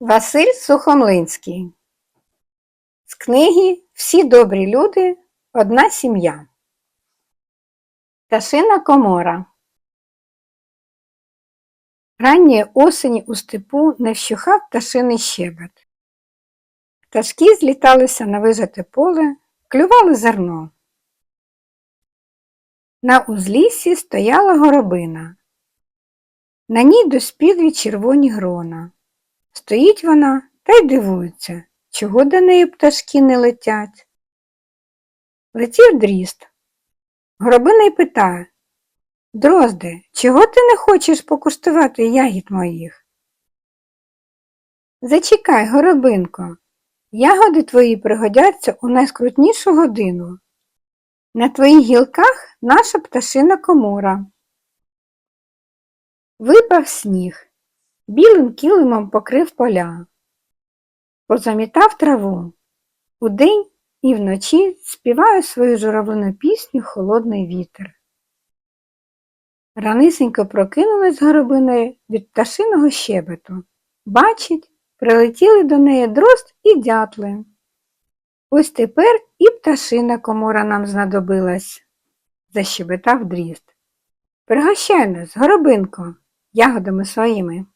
Василь Сухомлинський. З книги Всі добрі люди одна сім'я. Пташина комора. Ранньої осені у степу не вщухав пташиний щебет. Пташки зліталися на вижате поле, клювали зерно. На узліссі стояла горобина. На ній доспілі червоні грона. Стоїть вона та й дивується, чого до неї пташки не летять. Летів дріст. Горобина й питає Дрозде, чого ти не хочеш покуштувати ягід моїх? Зачекай, горобинко, ягоди твої пригодяться у найскрутнішу годину. На твоїх гілках наша пташина комора. Випав сніг, білим килимом покрив поля, позамітав траву. Удень і вночі співає свою журавлину пісню холодний вітер. Ранисенько прокинулась горобиною від пташиного щебету. Бачить, прилетіли до неї дрозд і дятли. Ось тепер і пташина комора нам знадобилась, защебетав дрізд. Пригощай нас, горобинко, ягодами своїми.